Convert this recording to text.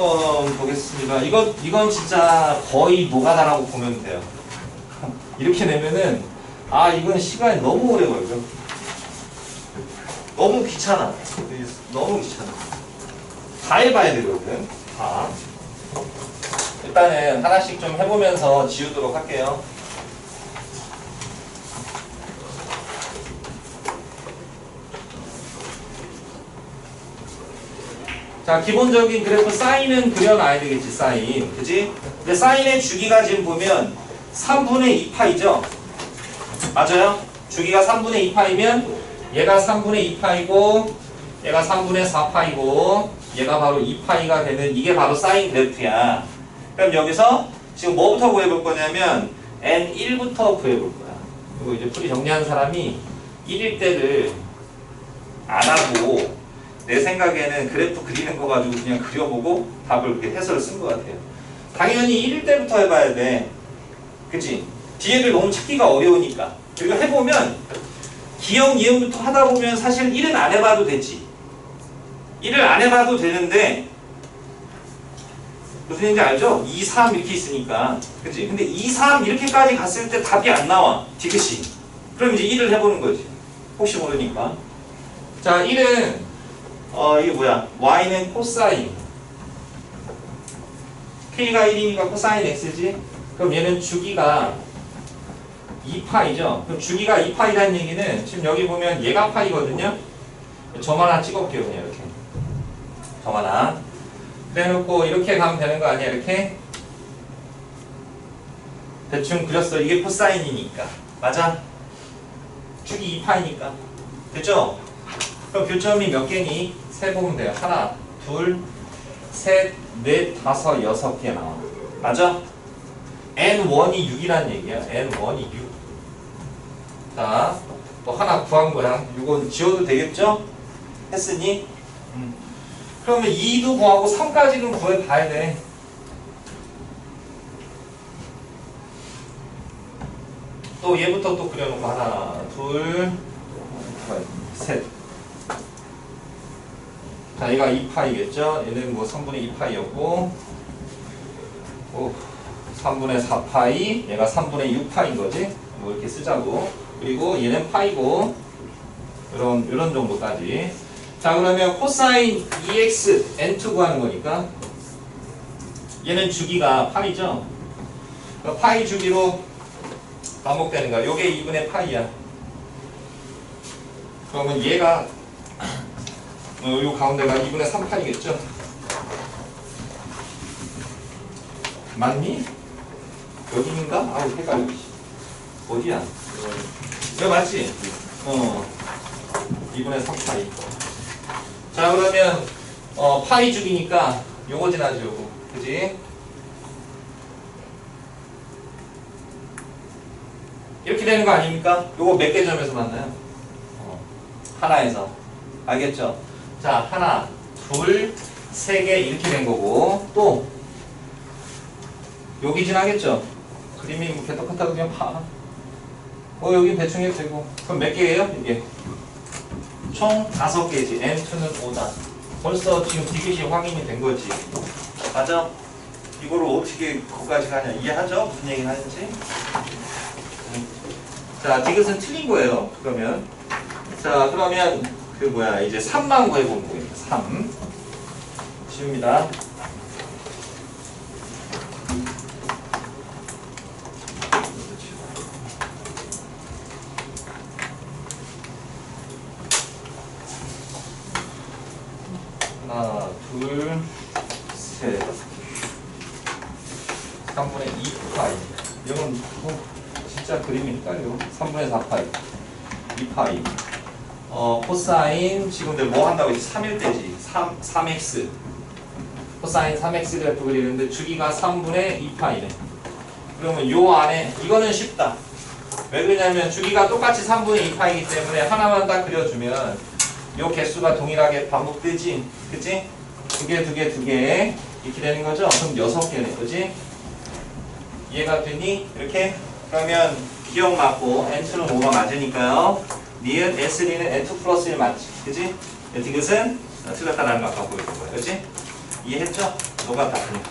6번 보겠습니다. 이건, 이건 진짜 거의 노가다라고 보면 돼요. 이렇게 내면은, 아, 이건 시간이 너무 오래 걸려. 너무 귀찮아. 너무 귀찮아. 다 해봐야 되거든. 다. 일단은 하나씩 좀 해보면서 지우도록 할게요. 자, 기본적인 그래프 사인은 그려놔야 되겠지, 사인. 그지? 근데 사인의 주기가 지금 보면 3분의 2파이죠? 맞아요? 주기가 3분의 2파이면 얘가 3분의 2파이고 얘가 3분의 4파이고 얘가 바로 2파이가 되는 이게 바로 사인 그래프야. 그럼 여기서 지금 뭐부터 구해볼 거냐면 N1부터 구해볼 거야. 그리고 이제 풀이 정리한 사람이 1일 때를 안 하고 내 생각에는 그래프 그리는 거 가지고 그냥 그려보고 답을 그렇게 해설을 쓴 것 같아요. 당연히 1일 때부터 해봐야 돼. 그치? 뒤에를 너무 찾기가 어려우니까. 그리고 해보면 기억 이음부터 하다 보면 사실 1은 안 해봐도 되지. 1을 안 해봐도 되는데 무슨 얘기인지 알죠? 2, 3 이렇게 있으니까. 그치? 근데 2, 3 이렇게까지 갔을 때 답이 안 나와. 디귿이. 그럼 이제 1을 해보는 거지. 혹시 모르니까. 자, 1은 어 이게 뭐야? y는 코사인 k가 1이니까 코사인 x지? 그럼 얘는 주기가 2파이죠? 그럼 주기가 2파이라는 얘기는 지금 여기 보면 얘가 파이거든요? 점 하나 찍어볼게요 그냥 이렇게 점 하나 그래놓고 이렇게 가면 되는 거 아니야 이렇게? 대충 그렸어 이게 코사인이니까 맞아? 주기 2파이니까 됐죠? 그럼 교점이 몇 개니? 세 보면 돼요. 하나, 둘, 셋, 넷, 다섯, 여섯 개 나와. 맞아? N1이 6이라는 얘기야. N1이 6. 자, 뭐 하나 구한 거야. 이건 지워도 되겠죠? 했으니? 음. 그러면 2도 구하고 3까지는 구해봐야 돼. 또 얘부터 또 그려놓고 하나, 둘, 셋. 자, 얘가 2파이겠죠? 얘는 뭐 3분의 2파이였고, 오, 3분의 4파이, 얘가 3분의 6파인 거지? 뭐 이렇게 쓰자고. 그리고 얘는 파이고, 이런, 이런 정도까지. 자, 그러면 코사인 EX N2 구하는 거니까, 얘는 주기가 8이죠? 그러니까 파이 주기로 반복되는 거야. 요게 2분의 파이야. 그러면 얘가 어, 요 가운데가 2분의 3파이겠죠? 맞니? 여기인가? 아우 헷갈려 어디야? 여기 맞지? 어 2분의 3파이 자 그러면 어 파이 주기니까 요거 지나지 요거 그지? 이렇게 되는 거 아닙니까? 요거 몇 개 점에서 만나요? 어, 하나에서 알겠죠? 자, 하나, 둘, 세 개 이렇게 된 거고 또 여기 지나겠죠? 그림이 뭐 개떡같다 그냥 봐. 어, 여기 대충 해도 되고 그럼 몇 개예요? 이게 총 다섯 개지. M2는 5다. 벌써 지금 디귿이 확인이 된 거지. 맞아? 이거를 어떻게 거기까지 가냐 이해하죠? 무슨 얘기 하는지? 자, 디귿은 틀린 거예요. 그러면 자, 그러면 그 뭐야 이제 3만 구해보면 되겠다 3 지웁니다. 하나 둘셋. 3분의 2파이. 이건 어, 진짜 그림이 헷갈려 3분의 4파이. 2파이 어, 코사인 지금들 뭐 한다고 했지? 3일 때지. 3, 3x. 코사인 3x 그래프 그리는데 주기가 3분의 2파이네. 그러면 요 안에 이거는 쉽다. 왜 그러냐면 주기가 똑같이 3분의 2파이기 때문에 하나만 딱 그려주면 요 개수가 동일하게 반복되지. 그치? 두 개, 두 개, 두 개. 이렇게 되는 거죠? 그럼 여섯 개네. 그지? 이해가 되니? 이렇게? 그러면 기억 맞고 N2는 5가 맞으니까요. 니은 S3는 N2 플러스 1 맞지? 그지? 디귿은 틀렸다라는 거 아까 보여준 거야. 그지? 이해했죠? 조각 같으니까